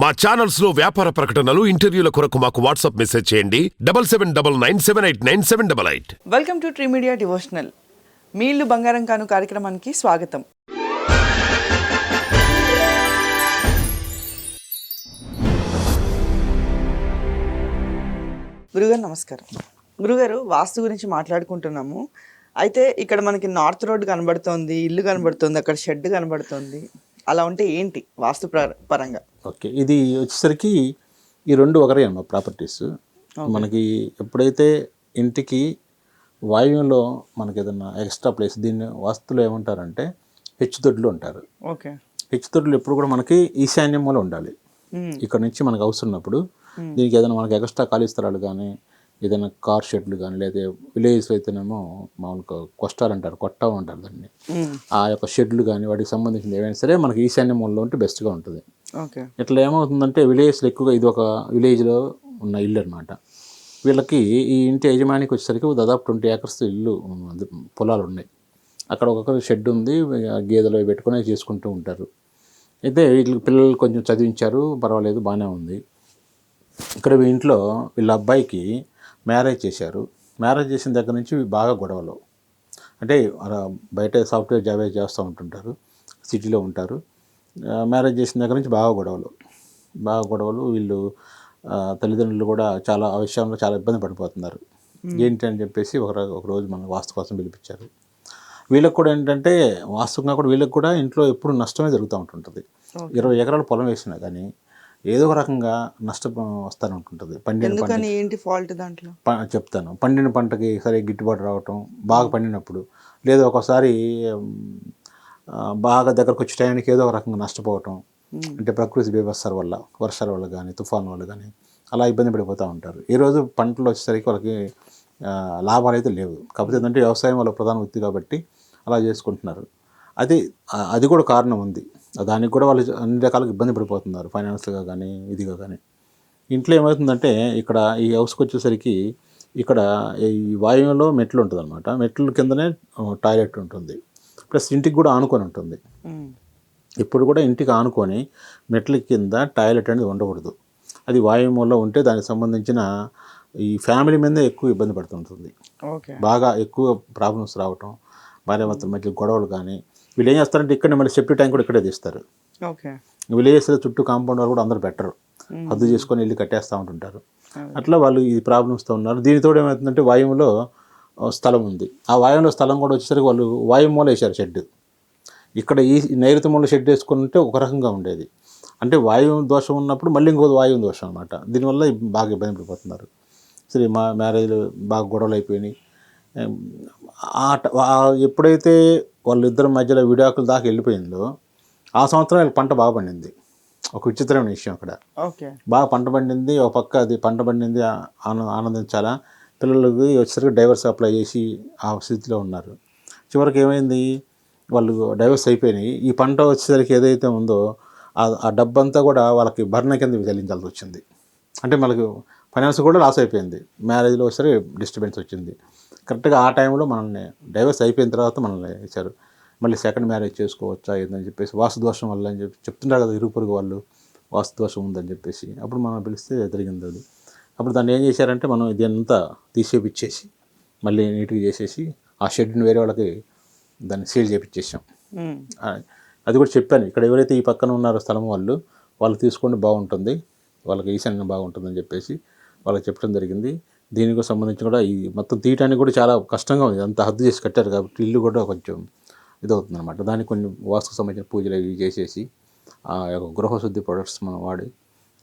మా ఛానల్స్లో వ్యాపార ప్రకటనలు ఇంటర్వ్యూల కొరకు మాకు వాట్సాప్ మెసేజ్ చేయండి. Double seven double nine seven eight nine seven double eight. Welcome to tree media devotional మీ ఇల్లు బంగారం కాను కార్యక్రమానికి స్వాగతం. గురుగారు నమస్కారం. గురుగారు వాస్తు గురించి మాట్లాడుకుంటున్నాము. అయితే ఇక్కడ మనకి నార్త్ రోడ్ కనబడుతోంది ఇల్లు కనబడుతోంది అక్కడ షెడ్ కనబడుతోంది. అలా ఉంటే ఏంటి? వాస్తు ప్ర- పరంగా. ఓకే. ఇది వచ్చేసరికి ఈ రెండు ఒకరే అమ్మ ప్రాపర్టీస్. మనకి ఎప్పుడైతే ఇంటికి వాయువులో మనకి ఏదన్నా ఎక్స్ట్రా ప్లేస్ దీన్ని వాస్తులో ఏమంటారంటే హెచ్చుతొడ్లు అంటారు. ఓకే. హెచ్చుతొడ్లు ఎప్పుడు కూడా మనకి ఈశాన్యంలో ఉండాలి. ఇక్కడ నుంచి మనకు అవసరం ఉన్నప్పుడు దీనికి ఏదైనా మనకి ఎక్స్ట్రా ఖాళీ స్థలాలు కానీ ఏదైనా కార్ షెడ్లు కానీ లేదా విలేజ్లో అయితేనేమో మామూలుగా కొష్టాలు అంటారు కొట్టం అంటారు దాన్ని. ఆ యొక్క షెడ్లు కానీ వాటికి సంబంధించిన ఏవైనా సరే మనకి ఈశాన్య మూలలో ఉంటే బెస్ట్గా ఉంటుంది. ఇట్లా ఏమవుతుందంటే విలేజ్లో ఎక్కువగా ఇది ఒక విలేజ్లో ఉన్న ఇల్లు అనమాట వీళ్ళకి ఈ ఇంటి యజమానికి వచ్చేసరికి దాదాపు ట్వంటీ ఏకర్స్ ఇల్లు పొలాలు ఉన్నాయి. అక్కడ ఒక్కొక్క షెడ్ ఉంది గేదెలు పెట్టుకొని చేసుకుంటూ ఉంటారు. అయితే వీళ్ళకి పిల్లలు కొంచెం చదివించారు పర్వాలేదు బాగానే ఉంది. ఇక్కడ ఇంట్లో వీళ్ళ అబ్బాయికి మ్యారేజ్ చేశారు. మ్యారేజ్ చేసిన దగ్గర నుంచి బాగా గొడవలు. అంటే బయట సాఫ్ట్వేర్ జాబ్ చేస్తూ ఉంటుంటారు. సిటీలో ఉంటారు. మ్యారేజ్ చేసిన దగ్గర నుంచి బాగా గొడవలు. బాగా గొడవలు. వీళ్ళు తల్లిదండ్రులు కూడా చాలా ఆ విషయంలో చాలా ఇబ్బంది పడిపోతున్నారు. ఏంటి అని చెప్పేసి ఒక ర- ఒక రోజు మన వాస్తు కోసం పిలిపించారు. వీళ్ళకి కూడా ఏంటంటే వాస్తవంగా కూడా వీళ్ళకి కూడా ఇంట్లో ఎప్పుడు నష్టమే జరుగుతూ ఉంటుంటుంది. ఇరవై ఎకరాల పొలం వేసినా కానీ ఏదో ఒక రకంగా నష్టం వస్తూనే ఉంటుంటుంది పండిన పంట ఏంటి ఫాల్ట్ దాంట్లో? చెప్తాను. పండిన పంటకి సరే గిట్టుబాటు రావటం బాగా పండినప్పుడు లేదా ఒకసారి బాగా దగ్గరకు వచ్చే టైంకి ఏదో ఒక రకంగా నష్టపోవటం అంటే ప్రకృతి బీభత్సాల వల్ల వర్షాల వల్ల కానీ తుఫాన్ వల్ల కానీ అలా ఇబ్బంది పడిపోతూ ఉంటారు. ఈ రోజు పంటలు వచ్చేసరికి వాళ్ళకి లాభాలు అయితే లేవు. కాకపోతే ఏంటంటే వ్యవసాయం వాళ్ళ ప్రధాన వృత్తి కాబట్టి అలా చేసుకుంటున్నారు. అది అది కూడా కారణం ఉంది. దానికి కూడా వాళ్ళు అన్ని రకాలుగా ఇబ్బంది పడిపోతున్నారు ఫైనాన్స్గా కానీ ఇదిగా కానీ ఇంట్లో ఏమవుతుందంటే ఇక్కడ ఈ హౌస్కి వచ్చేసరికి ఇక్కడ ఈ వాయువులో మెట్లు ఉంటుంది అనమాట మెట్ల కిందనే టాయిలెట్ ఉంటుంది. ప్లస్ ఇంటికి కూడా ఆనుకొని ఉంటుంది. ఇప్పుడు కూడా ఇంటికి ఆనుకొని మెట్ల కింద టాయిలెట్ అనేది ఉండకూడదు. అది వాయుమూలలో ఉంటే దానికి సంబంధించిన ఈ ఫ్యామిలీ మీదే ఎక్కువ ఇబ్బంది పడుతుంటుంది. బాగా ఎక్కువ ప్రాబ్లమ్స్ రావటం భార్య మధ్య గొడవలు కానీ వీళ్ళు ఏం చేస్తారంటే ఇక్కడ మళ్ళీ సెఫ్టీ ట్యాంక్ కూడా ఇక్కడే తీస్తారు. ఓకే. విలేజెస్లో చుట్టూ కాంపౌండ్ వాళ్ళు కూడా అందరూ పెట్టరు. హద్దు చేసుకొని వెళ్ళి కట్టేస్తూ ఉంటుంటారు. అట్లా వాళ్ళు ఈ ప్రాబ్లమ్స్తో ఉన్నారు. దీనితో ఏమవుతుందంటే వాయువులో స్థలం ఉంది. ఆ వాయువులో స్థలం కూడా వచ్చేసరికి వాళ్ళు వాయుమూల వేశారు షెడ్. ఇక్కడ ఈ నైరుతి మూల షెడ్ వేసుకుని ఉంటే ఒక రకంగా ఉండేది. అంటే వాయువు దోషం ఉన్నప్పుడు మళ్ళీ ఇంకో వాయువు దోషం అనమాట దీనివల్ల బాగా ఇబ్బంది పడిపోతున్నారు. సరే మా మ్యారేజ్లు బాగా గొడవలు అయిపోయినాయి. ఎప్పుడైతే వాళ్ళిద్దరి మధ్యలో విడాకుల దాకా వెళ్ళిపోయిందో ఆ సంవత్సరం వీళ్ళ పంట బాగా పండింది. ఒక విచిత్రమైన విషయం అక్కడ. ఓకే. బాగా పంట పండింది ఒక పక్క అది పంట పండింది ఆనందించాలా? పిల్లలకి వచ్చేసరికి డైవర్స్ అప్లై చేసి ఆ స్థితిలో ఉన్నారు. చివరికి ఏమైంది? వాళ్ళు డైవర్స్ అయిపోయినాయి. ఈ పంట వచ్చేసరికి ఏదైతే ఉందో ఆ- ఆ డబ్బంతా కూడా వాళ్ళకి భరణ కింద చెల్లించాల్సి వచ్చింది. అంటే మనకు ఫైనాన్స్ కూడా లాస్ అయిపోయింది. మ్యారేజ్లో వచ్చేసరికి డిస్టర్బెన్స్ వచ్చింది. కరెక్ట్గా ఆ టైంలో మనల్ని డైవర్స్ అయిపోయిన తర్వాత మనల్ని ఇచ్చారు. మళ్ళీ సెకండ్ మ్యారేజ్ చేసుకోవచ్చా ఏందని చెప్పేసి వాస్తు దోషం వల్ల అని చెప్పి చెప్తుంటారు కదా ఇరుగు పొరుగు వాళ్ళు వాస్తు దోషం ఉందని చెప్పేసి. అప్పుడు మనం పిలిస్తే జరిగింది అది. అప్పుడు దాన్ని ఏం చేశారంటే మనం ఇదంతా తీసేపిచ్చేసి మళ్ళీ నీట్గా చేసేసి ఆ షెడ్ని వేరే వాళ్ళకి దాన్ని సీల్ చేపించేసాం అది కూడా చెప్పాను. ఇక్కడ ఎవరైతే ఈ పక్కన ఉన్నారో స్థలం వాళ్ళు వాళ్ళు తీసుకోండి బాగుంటుంది వాళ్ళకి ఈశాన్యం బాగుంటుందని చెప్పేసి. వాళ్ళకి చెప్పడం జరిగింది. దీనికి సంబంధించి కూడా ఈ మొత్తం తీయటానికి కూడా చాలా కష్టంగా ఉంది. అంత హద్దు చేసి కట్టారు కాబట్టి ఇల్లు కూడా కొంచెం ఇదవుతుంది అనమాట దానికి కొన్ని వాస్తుకు సంబంధించిన పూజలు అవి చేసేసి ఆ యొక్క గృహశుద్ధి ప్రొడక్ట్స్ మనం వాడి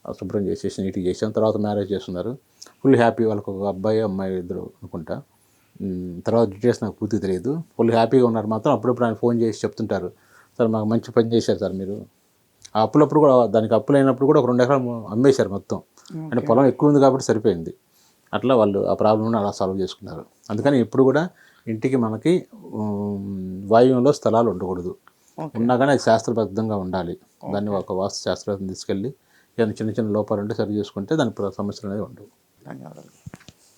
ఆ శుభ్రం చేసేసి నీట్గా చేసాం తర్వాత మ్యారేజ్ చేస్తున్నారు. ఫుల్ హ్యాపీ వాళ్ళకి ఒక అబ్బాయి అమ్మాయి ఇద్దరు అనుకుంటా. తర్వాత డీటెయిల్స్ నాకు పూర్తి తెలియదు. ఫుల్ హ్యాపీగా ఉన్నారు మాత్రం అప్పుడప్పుడు ఆయన ఫోన్ చేసి చెప్తుంటారు. సార్ మాకు మంచి పని చేశారు సార్ మీరు. ఆ అప్పులప్పుడు కూడా దానికి అప్పులు అయినప్పుడు కూడా ఒక రెండు ఎకరాలు అమ్మేశారు మొత్తం. అంటే పొలం ఎక్కువ ఉంది కాబట్టి సరిపోయింది. అట్లా వాళ్ళు ఆ ప్రాబ్లమ్ని అలా సాల్వ్ చేసుకున్నారు. అందుకని ఎప్పుడు కూడా ఇంటికి మనకి వాయువ్యంలో స్థలాలు ఉండకూడదు. ఉన్నా కానీ అది శాస్త్రబద్ధంగా ఉండాలి. దాన్ని ఒక వాస్తు శాస్త్రం తీసుకెళ్ళి ఏదైనా చిన్న చిన్న లోపాలు ఉంటే సరి చేసుకుంటే దాని సమస్యలు అనేది ఉండవు. ధన్యవాదాలు.